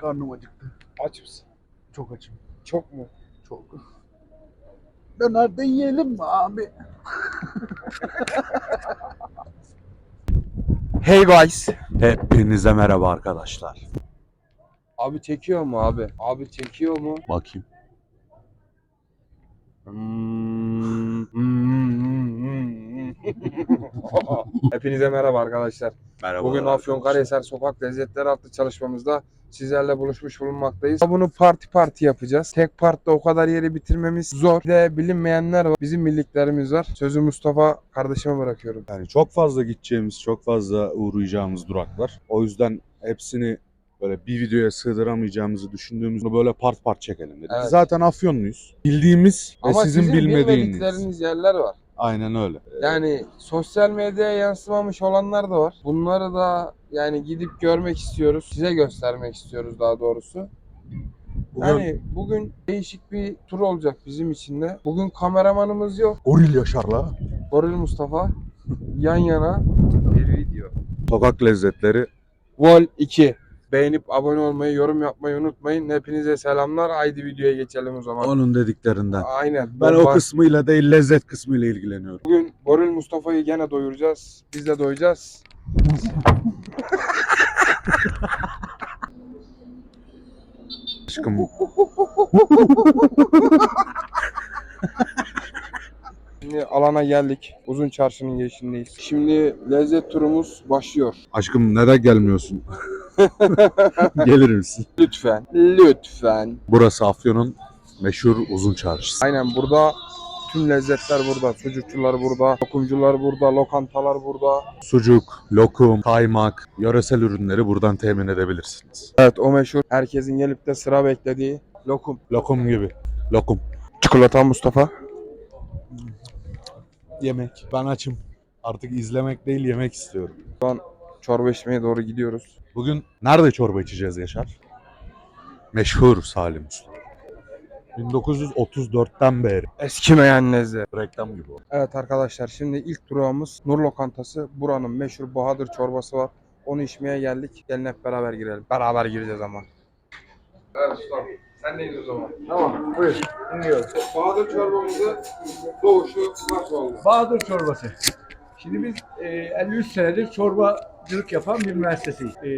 Karnım acıktı. Aç mısın? Çok açım. Çok mu? Çok. Döner de yiyelim mi abi? Hey guys. Hepinize merhaba arkadaşlar. Abi çekiyor mu abi? Abi çekiyor mu? Bakayım. Hmm. Hepinize merhaba arkadaşlar. Merhaba. Bugün Afyonkarahisar Sokak Lezzetleri adlı çalışmamızda sizlerle buluşmuş bulunmaktayız. Bunu parti parti yapacağız. Tek partta o kadar yeri bitirmemiz zor. Bir de bilinmeyenler var. Bizim bildiklerimiz var. Sözü Mustafa kardeşime bırakıyorum. Yani çok fazla gideceğimiz, çok fazla uğrayacağımız durak var. O yüzden hepsini böyle bir videoya sığdıramayacağımızı düşündüğümüzde böyle part part çekelim dedik. Evet. Zaten Afyonluyuz. Bildiğimiz ve Ama sizin, sizin bilmediğiniz. bilmedikleriniz yerler var. Aynen öyle. Yani sosyal medyaya yansımamış olanlar da var. Bunları da yani gidip görmek istiyoruz. Size göstermek istiyoruz daha doğrusu. Bugün Yani bugün değişik bir tur olacak bizim için de. Bugün kameramanımız yok. Goril Yaşar'la. Goril Mustafa yan yana bir video. sokak lezzetleri Vol 2. Beğenip abone olmayı, yorum yapmayı unutmayın. Hepinize selamlar. Haydi videoya geçelim o zaman. onun dediklerinden. Aynen. Ben o Bomba- kısmıyla değil lezzet kısmıyla ilgileniyorum. Bugün Goril Mustafa'yı gene doyuracağız. Biz de doyacağız. Aşkım Şimdi alana geldik. Uzun çarşının girişindeyiz. Şimdi lezzet turumuz başlıyor. aşkım neden gelmiyorsun? Gelir misin? Lütfen. Lütfen. Burası Afyon'un meşhur uzun çarşısı. Aynen burada tüm lezzetler burada. Sucukçular burada, lokumcular burada, lokantalar burada. Sucuk, lokum, kaymak, yöresel ürünleri buradan temin edebilirsiniz. Evet o meşhur herkesin gelip de sıra beklediği lokum. Lokum gibi. Lokum. Çikolata Mustafa. Yemek. Ben açım. Artık izlemek değil yemek istiyorum. Çorba içmeye doğru gidiyoruz. Bugün nerede çorba içeceğiz Yaşar? Meşhur Salim Usta. 1934'ten beri. Eskimeyen lezzet. Reklam gibi o. Evet arkadaşlar şimdi ilk durağımız Nur Lokantası. Buranın meşhur Bahadır çorbası var. Onu içmeye geldik. Gelin hep beraber girelim. Beraber gireceğiz ama. Evet ustam. Sen neyiz o zaman? Tamam buyur dinliyoruz. Bahadır çorbamızı doğuşu nasıl oldu? Bahadır çorbası. Şimdi biz e, 53 senedir çorbacılık yapan bir müesseseyiz. E,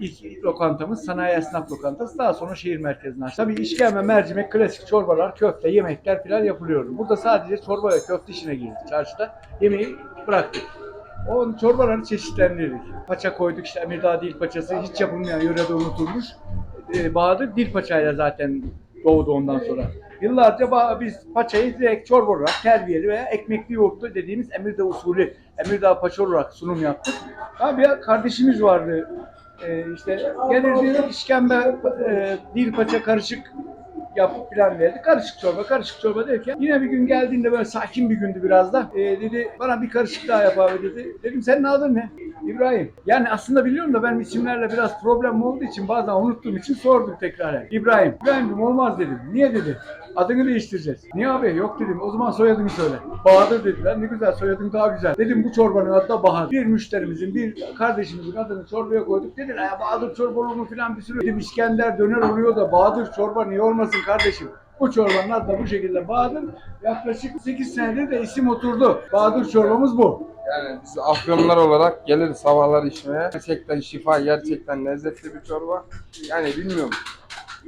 ilk lokantamız sanayi esnaf lokantası. Daha sonra şehir merkezine açtık. Tabii işkembe, mercimek, klasik çorbalar, köfte, yemekler falan yapılıyordu. Burada sadece çorba ve köfte işine girdik çarşıda. Yemeği bıraktık. O çorbaları çeşitlendirdik. Paça koyduk işte Emirdağ dil paçası hiç yapılmayan yörede unutulmuş. E, Bahadır dil paçayla zaten doğdu ondan sonra. Yıllarca biz paçayı direkt çorba olarak terbiyeli veya ekmekli yoğurtlu dediğimiz Emirdağ usulü Emirdağ paça olarak sunum yaptık. Abi bir kardeşimiz vardı. Ee, işte gelirdi işkembe e, dil paça karışık yapıp plan verdi. Karışık çorba, karışık çorba derken yine bir gün geldiğinde böyle sakin bir gündü biraz da. Ee, dedi bana bir karışık daha yap abi dedi. Dedim senin adın ne? İbrahim. Yani aslında biliyorum da benim isimlerle biraz problem olduğu için bazen unuttuğum için sordum tekrar. İbrahim. İbrahim olmaz dedim. Niye dedi? Adını değiştireceğiz. Niye abi? Yok dedim. O zaman soyadını söyle. Bahadır dediler. Ne güzel soyadın daha güzel. Dedim bu çorbanın adı da Bahadır. Bir müşterimizin, bir kardeşimizin adını çorbaya koyduk. Dediler ya Bahadır çorba olur mu filan bir sürü. Dedim İskender döner oluyor da Bahadır çorba niye olmasın kardeşim? Bu çorbanın adı da bu şekilde Bahadır. Yaklaşık 8 senedir de isim oturdu. Bahadır çorbamız bu. Yani biz afyonlar olarak geliriz sabahlar içmeye. Gerçekten şifa, gerçekten lezzetli bir çorba. Yani bilmiyorum.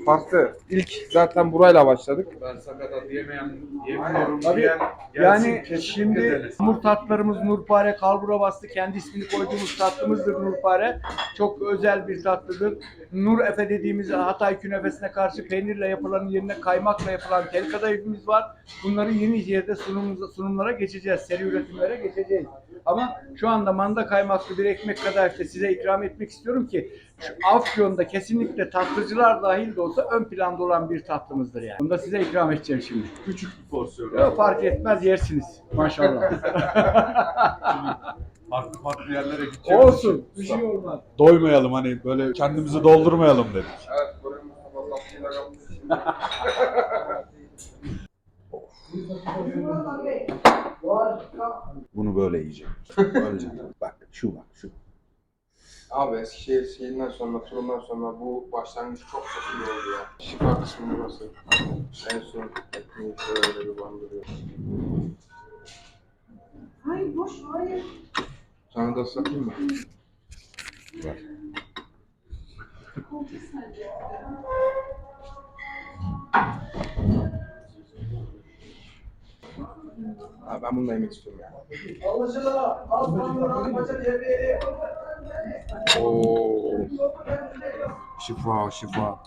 Farklı. İlk zaten burayla başladık. Ben sakatat yemeyen, yemiyorum Tabii. diyen Yani gelsin, şimdi kesinlikle denesin. nur tatlarımız Nurpare kalbura bastı. Kendi ismini koyduğumuz tatlımızdır Nurpare. Çok özel bir tatlıdır. Nur Efe dediğimiz Hatay künefesine karşı peynirle yapılanın yerine kaymakla yapılan tel kadayıfımız var. Bunları yeni yerde sunum, sunumlara geçeceğiz. Seri üretimlere geçeceğiz. Ama şu anda manda kaymaklı bir ekmek kadayıfı size ikram etmek istiyorum ki şu Afyon'da kesinlikle tatlıcılar dahil de olsa ön planda olan bir tatlımızdır yani. Bunu da size ikram edeceğim şimdi. Küçük bir porsiyon. Yok fark etmez yersiniz. Maşallah. Farklı farklı yerlere gideceğimiz Olsun. için Bir şey olmaz. Doymayalım hani böyle kendimizi doldurmayalım dedik. Evet, yapmış. Bunu böyle yiyeceğim. Önce. Bak şu bak şu. Abi Eskişehir şeyinden sonra, turundan sonra bu başlangıç çok çok iyi oldu ya. Şifa kısmı burası. En son ekmeği şöyle bir bandırıyor. Hayır boş hayır. Sana da ıslatayım mı? Ver. Ben bunu da yemek istiyorum ya. Oo. Şifa, şifa.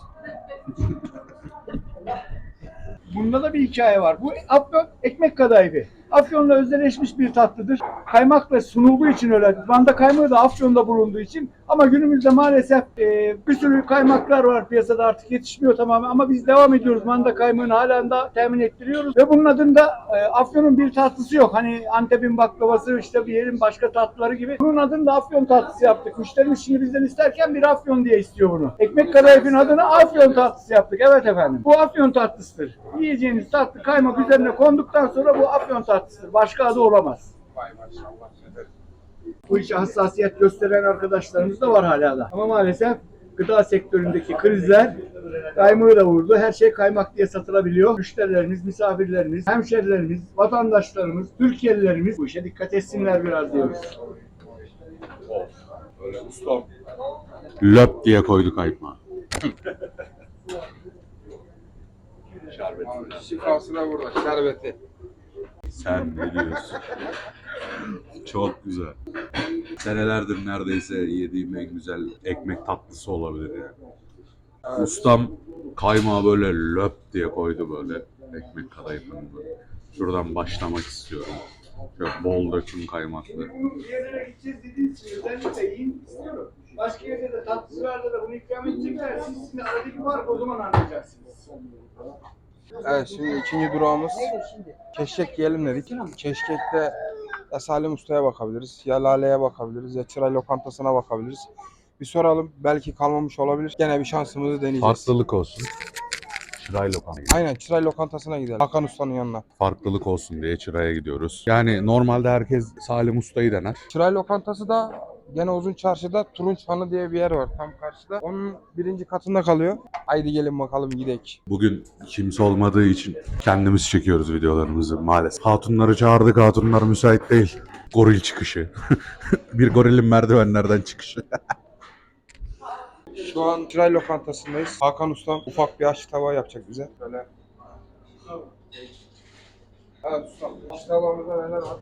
Bunda da bir hikaye var. Bu Afyon ekmek kadayıfı. Afyon'la özdeşleşmiş bir tatlıdır. Kaymakla sunulduğu için öyle. Van'da kaymağı da Afyon'da bulunduğu için. Ama günümüzde maalesef e, bir sürü kaymaklar var piyasada artık yetişmiyor tamamen. Ama biz devam ediyoruz. Van'da kaymağını halen da temin ettiriyoruz. Ve bunun adında e, Afyon'un bir tatlısı yok. Hani Antep'in baklavası işte bir yerin başka tatlıları gibi. Bunun adını da Afyon tatlısı yaptık. Müşterimiz şimdi bizden isterken bir Afyon diye istiyor bunu. Ekmek kadayıfın adını Afyon tatlısı yaptık. Evet efendim. Bu Afyon tatlısıdır. Yiyeceğiniz tatlı kaymak üzerine konduktan sonra bu Afyon tatlısıdır. Başka adı olamaz. Vay maşallah. Bu işe hassasiyet gösteren arkadaşlarımız da var hala da. Ama maalesef gıda sektöründeki krizler kaymağı da vurdu. Her şey kaymak diye satılabiliyor. Müşterilerimiz, misafirlerimiz, hemşerilerimiz, vatandaşlarımız, Türkiye'lilerimiz bu işe dikkat etsinler biraz diyoruz. Böyle ustam. Löp diye koyduk ayıpma. Abi, şifası da burada, şerbeti. Sen ne diyorsun? Çok güzel. Senelerdir neredeyse yediğim en güzel ekmek tatlısı olabilir yani. Ustam kaymağı böyle löp diye koydu böyle ekmek kadayıfını. Şuradan başlamak istiyorum. Şöyle bol döküm kaymaklı. Bir yerlere gideceğiz dediğiniz için özellikle yiyin istiyorum. Başka yerde de tatlıcılarda da bunu ikram edecekler. Siz şimdi aradaki farkı o zaman anlayacaksınız. Evet şimdi ikinci durağımız keşkek yiyelim dedik. Keşkekte ya Salim Usta'ya bakabiliriz, ya Lale'ye bakabiliriz, ya Çıray Lokantası'na bakabiliriz. Bir soralım. Belki kalmamış olabilir. Gene bir şansımızı deneyeceğiz. Farklılık olsun. Çıray lokantaya Aynen Çıray Lokantası'na gidelim. Hakan Usta'nın yanına. Farklılık olsun diye Çıray'a gidiyoruz. Yani normalde herkes Salim Usta'yı dener. Çıray Lokantası da gene uzun çarşıda Turunç Hanı diye bir yer var tam karşıda. Onun birinci katında kalıyor. Haydi gelin bakalım gidek. Bugün kimse olmadığı için kendimiz çekiyoruz videolarımızı maalesef. Hatunları çağırdık, hatunlar müsait değil. Goril çıkışı. bir gorilin merdivenlerden çıkışı. Şu an Çıray Lokantası'ndayız. Hakan Ustam ufak bir aç tava yapacak bize. Böyle. Evet ustam. Aç tavamızda neler var?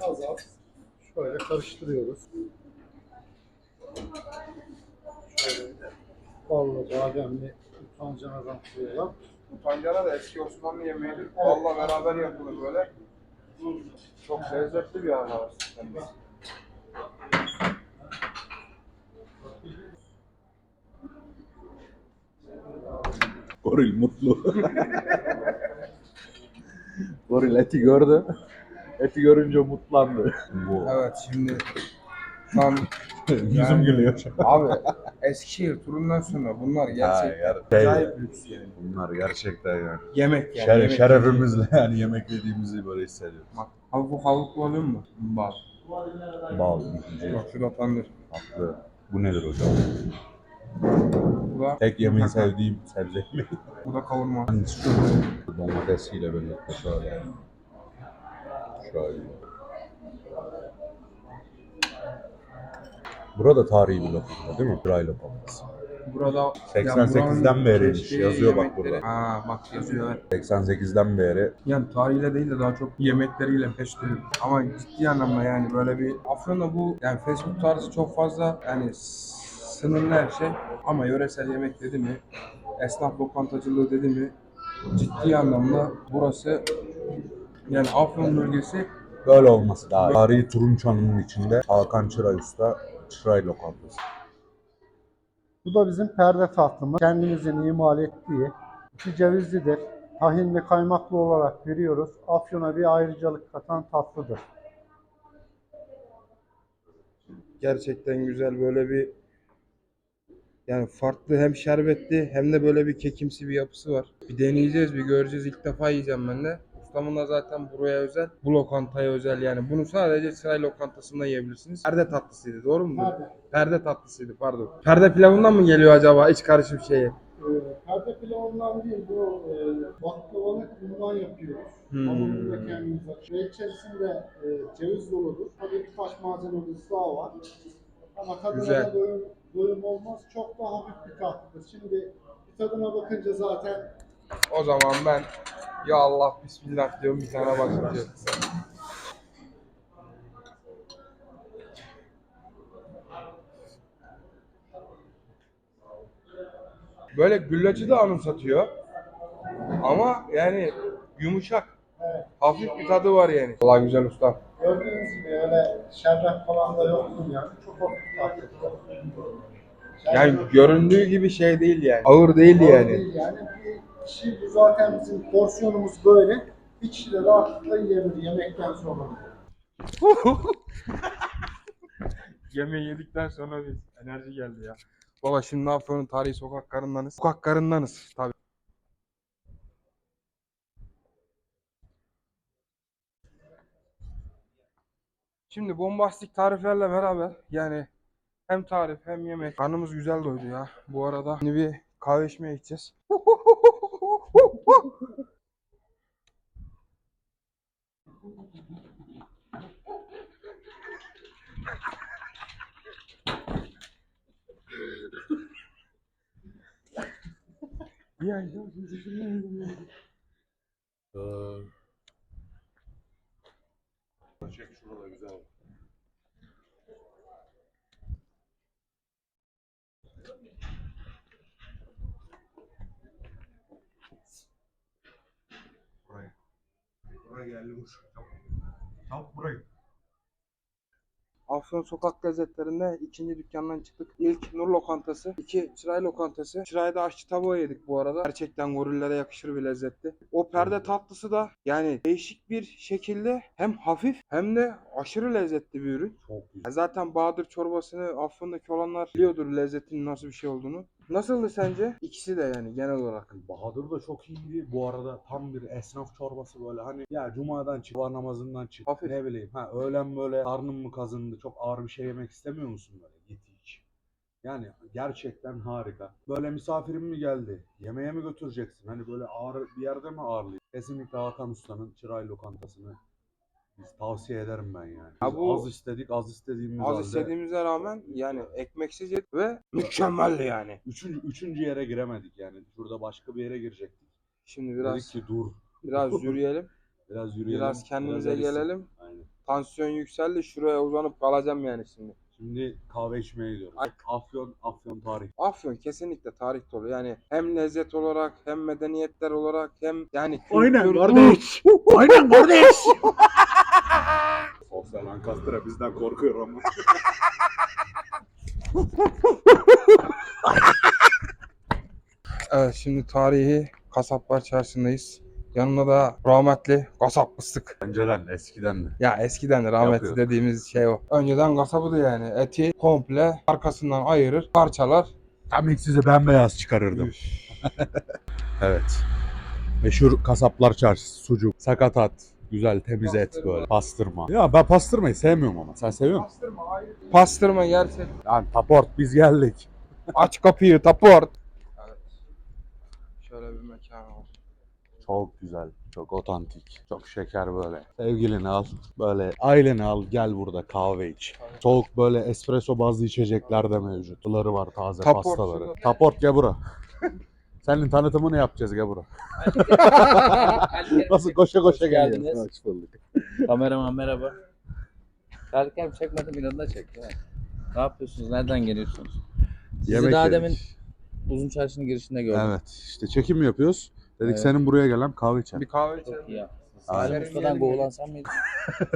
Az az şöyle karıştırıyoruz. Şöyle ballı, bademli, pancanadan koyuyorlar. Bu pancara da eski Osmanlı yemeğidir. Valla beraber yapılır böyle. Çok lezzetli bir araba sistemi. Goril mutlu. Goril eti gördü. Eti görünce mutlandı. Bu. Evet şimdi tam Yüzüm gülüyor. abi Eskişehir turundan sonra bunlar gerçekten Şey, acayip lüks yani. bunlar gerçekten yani. Yemek yani. Şere- yemek şerefimizle yani yemek yediğimizi böyle hissediyoruz. Bak hafif havluklu oluyor mu? Bak. Bal, Bak şurada tandır. tatlı. Bu nedir hocam? Bu da, Tek yemeği sevdiğim sebze yemeği. bu da kavurma. Hangisi şu? Domatesiyle birlikte şöyle. Şöyle. Burada tarihi bir lokanta değil mi? Kıray lokantası. Burada 88'den buranın beriymiş. keşke Yazıyor bak burada. Ha bak yazıyor evet. 88'den beri Yani tarihiyle değil de daha çok yemekleriyle peşteyim. Ama ciddi anlamda yani böyle bir Afyon'da bu yani fast food tarzı çok fazla yani sınırlı her şey. Ama yöresel yemek dedi mi, esnaf lokantacılığı dedi mi ciddi anlamda burası yani Afyon bölgesi böyle olması daha iyi. Tarihi Turunçan'ın içinde Hakan Çıray Usta Çıray lokantası. Bu da bizim perde tatlımız. Kendimizin imal ettiği. içi cevizlidir. Tahinli kaymaklı olarak veriyoruz. Afyon'a bir ayrıcalık katan tatlıdır. gerçekten güzel böyle bir Yani farklı hem şerbetli hem de böyle bir kekimsi bir yapısı var. Bir deneyeceğiz, bir göreceğiz. İlk defa yiyeceğim ben de. Ustamın da zaten buraya özel, bu lokantaya özel yani. Bunu sadece saray lokantasında yiyebilirsiniz. Perde tatlısıydı, doğru mu? Perde. Perde tatlısıydı, pardon. Perde pilavından mı geliyor acaba iç karışım şeyi? Ee, perde pilavından değil, bu e, baklavalı yapıyoruz. Hmm. Hamurunu da kendimiz açıyoruz. Ve içerisinde e, ceviz doludur. Tabii birkaç malzememiz daha var. Ama tadına Güzel. da doyum, doyum olmaz. Çok daha hafif bir tatlıdır. Şimdi tadına bakınca zaten O zaman ben ya Allah bismillah diyorum bir tane başlatıyorum. Böyle güllacı da anımsatıyor. Ama yani yumuşak. Hafif bir tadı var yani. Allah güzel usta. gördüğünüz gibi öyle şerbet falan da yoktur yani. Çok hafif tatlıdır. Yani göründüğü gibi şey değil yani. Ağır değil Doğru yani. değil yani. Kişi bu zaten bizim porsiyonumuz böyle. Bir kişi de rahatlıkla yiyebilir yemekten sonra. Yemeği yedikten sonra bir enerji geldi ya. Baba şimdi Afyon'un tarihi sokaklarındanız. Sokaklarındanız tabii. Şimdi bombastik tariflerle beraber yani hem tarif hem yemek. Karnımız güzel doydu ya. Bu arada şimdi bir kahve içmeye gideceğiz. Ya, ya, Çek şurada güzel. Buraya. Buraya geldi. Tamam. Tamam burayı. Afyon sokak lezzetlerinde ikinci dükkandan çıktık. İlk Nur Lokantası, iki Çıray Lokantası. Çıray'da aşçı tavuğu yedik bu arada. Gerçekten gorillere yakışır bir lezzetti. O perde tatlısı da yani değişik bir şekilde hem hafif hem de aşırı lezzetli bir ürün. Çok güzel. Zaten Bahadır çorbasını Afyon'daki olanlar biliyordur lezzetinin nasıl bir şey olduğunu. Nasıldı sence? İkisi de yani genel olarak. Bahadır da çok iyiydi. Bu arada tam bir esnaf çorbası böyle hani ya cumadan çık, var namazından çık. Hafif. Ne bileyim ha öğlen böyle karnın mı kazındı çok ağır bir şey yemek istemiyor musun böyle git iç. Yani gerçekten harika. Böyle misafirim mi geldi? Yemeğe mi götüreceksin? Hani böyle ağır bir yerde mi ağırlayayım? Kesinlikle Hakan Usta'nın Çıray Lokantası'nı biz tavsiye ederim ben yani. Biz bu- az istedik, az istediğimiz Az halde istediğimize rağmen yani ekmeksiz yedik ve mükemmeldi yani. Üçüncü, üçüncü yere giremedik yani. Şurada başka bir yere girecektik. Şimdi biraz Dedik ki dur. biraz yürüyelim. Biraz yürüyelim. Biraz kendimize erisin. gelelim. Aynen. Tansiyon yükseldi. Şuraya uzanıp kalacağım yani şimdi. Şimdi kahve içmeye gidiyoruz. Ay. Afyon, Afyon tarih. Afyon kesinlikle tarih dolu. Yani hem lezzet olarak hem medeniyetler olarak hem yani Aynen kardeş. Aynen kardeş. Sosyal Lancaster'a bizden korkuyor ama. Evet şimdi tarihi Kasaplar Çarşı'ndayız. Yanında da rahmetli kasap fıstık. Önceden, eskiden de. Ya eskiden de rahmetli Yapıyor. dediğimiz şey o. Önceden kasabıydı yani. Eti komple arkasından ayırır, parçalar. Tam size bembeyaz çıkarırdım. Üf. Evet. Meşhur kasaplar çarşısı, sucuk, sakatat, güzel temiz et böyle, pastırma. Ya ben pastırmayı sevmiyorum ama. Sen seviyor musun? Pastırma ayrı. Pastırma gerçek. Yani taport biz geldik. Aç kapıyı taport. Evet. Şöyle bir mekan var. Çok güzel, çok otantik, çok şeker böyle. Sevgilini al, böyle aileni al, gel burada kahve iç. Soğuk böyle espresso bazlı içecekler de mevcut. Suları var, taze Taport pastaları. suyu. Taport gel bura. Senin tanıtımını yapacağız gel bura. Nasıl koşa koşa geldiniz. Hoş bulduk. Kameraman merhaba. Serkan çekmedim inadına çekti. ha. Ne yapıyorsunuz? Nereden geliyorsunuz? Sizi Yemek daha yedik. demin Uzun Çarşı'nın girişinde gördüm. Evet, işte çekim yapıyoruz. Dedik Evet. senin buraya gelen kahve içelim. Bir kahve Çok iyi içelim. yaptınız. Aynen. Salim Usta'dan boğulan sen miydin?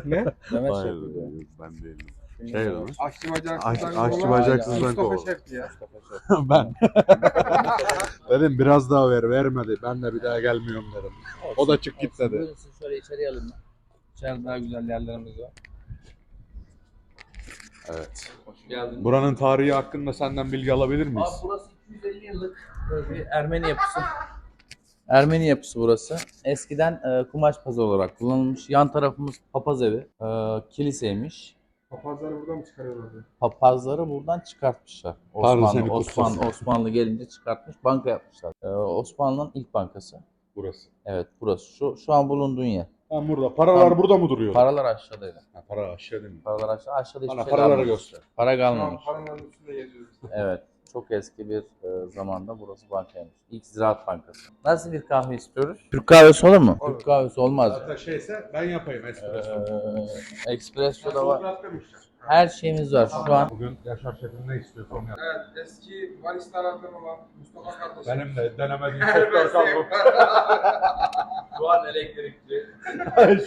Ne? Mehmet Hayır, Şef miydi? ben değilim. Şey mi? Aşçı bacaksızdan Aş- aşçı bacaksızdan Mustafa kovulan. Şef ya. Mustafa ben. dedim biraz daha ver, vermedi. Ben de bir daha gelmiyorum dedim. O da çık git dedi. Buyurun siz şöyle içeri alın. İçeride daha güzel yerlerimiz var. Evet. Hoş geldin. Buranın tarihi hakkında senden bilgi alabilir miyiz? Abi burası 250 yıllık böyle bir Ermeni yapısı. Ermeni yapısı burası. Eskiden e, kumaş pazarı olarak kullanılmış. Yan tarafımız papaz evi, e, kiliseymiş. Papazları buradan mı çıkarıyorlardı? Papazları buradan çıkartmışlar. Tanrı Osmanlı, Osmanlı, kutlasın. Osmanlı gelince çıkartmış, banka yapmışlar. E, Osmanlı'nın ilk bankası. Burası. Evet burası. Şu şu an bulunduğun yer. Tam burada. Paralar Tamam. burada mı duruyor? Paralar aşağıdaydı. Ha, para aşağı değil mi? Paralar aşağı, aşağıda hiçbir Bana şey paraları kalmamış. göster. Para Şu an kalmamış. paranın üstünde geziyoruz. Evet. Çok eski bir e, zamanda burası bankaymış. İlk Ziraat Bankası. Nasıl bir kahve istiyoruz? Türk kahvesi olur mu? Olur. Türk kahvesi olmaz. Zaten şeyse ben yapayım espresso. Ee, espresso da var. Her şeyimiz var şu an. Bugün Yaşar Şef'in ne istiyorsa onu yap. Evet, eski valislerden olan Mustafa kardeşim. Benim de denemediğim sektör kaldı. Şu an elektrikli.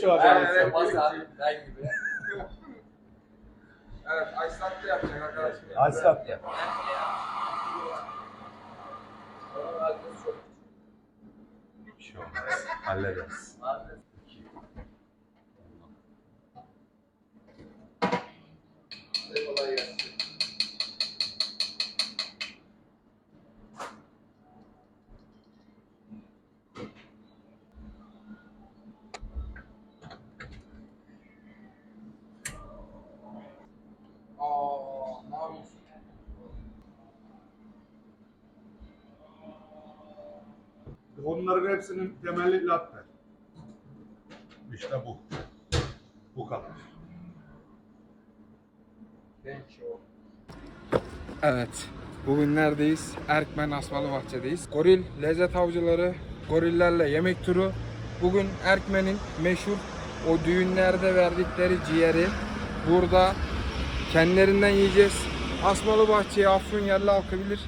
Şu an Evet, masa, ben gibi. Evet, ice latte yapacak arkadaşım. Aslan. Bir şey olmaz. Hallederiz. Aa, ne yapıyorsun? Onların hepsinin temeli latte. İşte bu. Bu kadar. Evet. Bugün neredeyiz? Erkmen Asmalı Bahçe'deyiz. Goril lezzet avcıları, gorillerle yemek turu. Bugün Erkmen'in meşhur o düğünlerde verdikleri ciğeri burada kendilerinden yiyeceğiz. Asmalı Bahçe'yi Afyon yerli halkı bilir.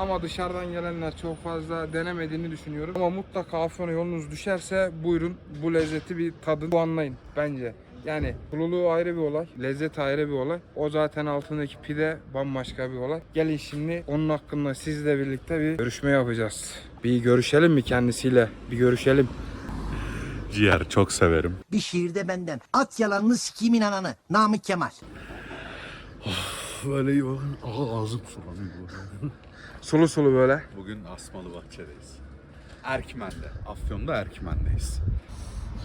Ama dışarıdan gelenler çok fazla denemediğini düşünüyorum. Ama mutlaka Afyon'a yolunuz düşerse buyurun bu lezzeti bir tadın. Bu anlayın bence. Yani sululuğu ayrı bir olay, lezzet ayrı bir olay. O zaten altındaki pide bambaşka bir olay. Gelin şimdi onun hakkında sizle birlikte bir görüşme yapacağız. Bir görüşelim mi kendisiyle? Bir görüşelim. Ciğer çok severim. Bir şiirde benden. At yalanını sikimin ananı. Namık Kemal. Böyle iyi bakın. Ağzım sulanıyor. Sulu sulu böyle. Bugün Asmalı Bahçe'deyiz. Erkmen'de. Afyon'da Erkmen'deyiz.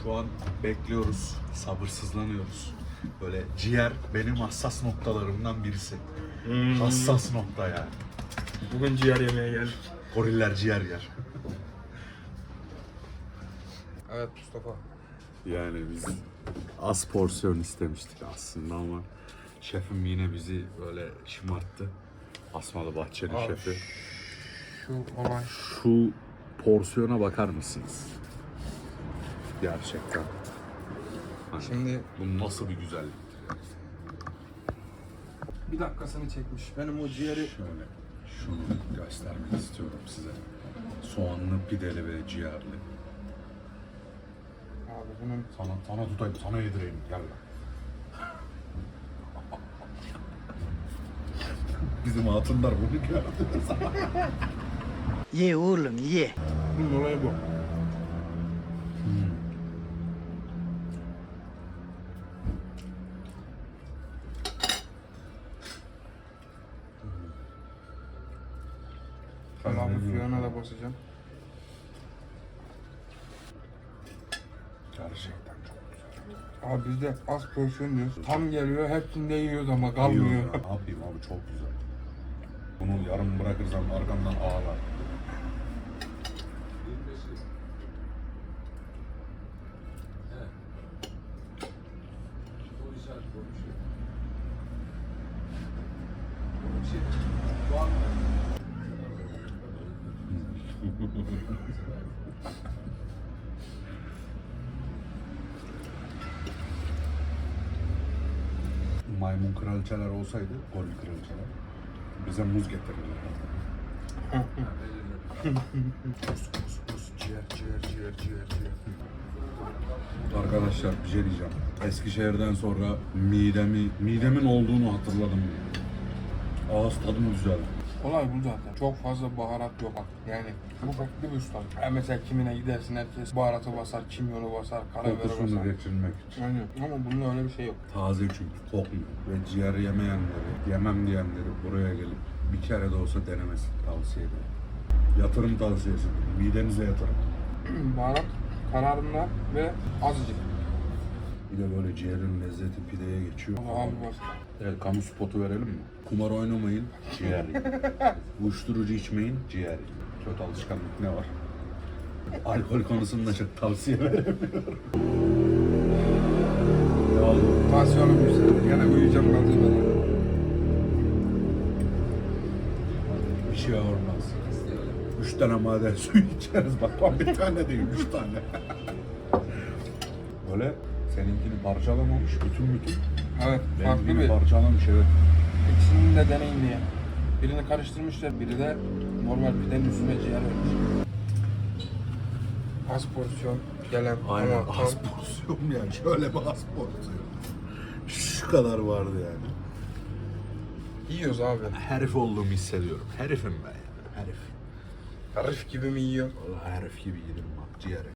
Şu an bekliyoruz. Sabırsızlanıyoruz. Böyle ciğer benim hassas noktalarımdan birisi. Hassas nokta yani. Bugün ciğer yemeye geldik. Goriller ciğer yer. Evet Mustafa. Yani biz az porsiyon istemiştik aslında ama şefim yine bizi böyle şımarttı. Asmalı Bahçeli Abi, şefi. Şu olay. Şu porsiyona bakar mısınız? Gerçekten. Hani Şimdi bu nasıl bir güzellik? bir dakikasını çekmiş. Benim o ciğeri Şöyle şunu göstermek istiyorum size. Soğanlı, pideli ve ciğerli. Abi bunun Sana, sana tutayım, sana yedireyim. Gel lan. Bizim hatunlar bunu gördü. Ye oğlum ye. bunun olayı bu. Fiyona da basacağım. Gerçekten çok güzel. Abi bizde az porsiyon diyoruz. Tam geliyor hepsinde yiyoruz ama kalmıyor. Ne yapayım abi çok güzel. Yarım bırakırsam arkamdan ağlar. Maymun kraliçeler olsaydı, goril kraliçeler bize muz ciğer. Arkadaşlar bir şey diyeceğim. Eskişehir'den sonra midemi, midemin olduğunu hatırladım. Ağız tadım güzel. Olay bu zaten. Çok fazla baharat yok artık. Yani bu farklı bir ustalık. Yani mesela kimine gidersin herkes baharatı basar, kimyonu basar, karabiberi Kokusunu basar. geçirmek için. Aynen. Ama bunda öyle bir şey yok. Taze çünkü kokmuyor. Ve ciğer yemeyenleri, yemem diyenleri buraya gelip bir kere de olsa denemesini tavsiye ederim. Yatırım tavsiyesi. Midenize yatırın. Baharat kararında ve azıcık. Bir de böyle ciğerin lezzeti pideye geçiyor. Ama abi bas. Evet kamu spotu verelim mi? Kumar oynamayın, ciğer yiyin. Uyuşturucu içmeyin, ciğer yiyin. Kötü alışkanlık ne var? Alkol konusunda çok tavsiye veremiyorum. Tansiyonum yükseldi. Gene uyuyacağım ben zaten. Bir şey olmaz. Üç tane maden suyu içeriz. Bak lan bir tane değil, üç tane. Böyle seninkini parçalamamış, bütün bütün. Evet, farklı Benimkini bir. parçalamış evet. İkisini de deneyin diye. Birini karıştırmışlar, biri de normal pidenin üstüne ciğer vermiş. Az porsiyon gelen Aynen ama az tam porsiyon yani. Şöyle bir az porsiyon. Şu kadar vardı yani. yiyoruz abi. Herif olduğumu hissediyorum. Herifim ben yani. Herif. Herif gibi mi yiyor? Vallahi herif gibi yedim bak ciğeri.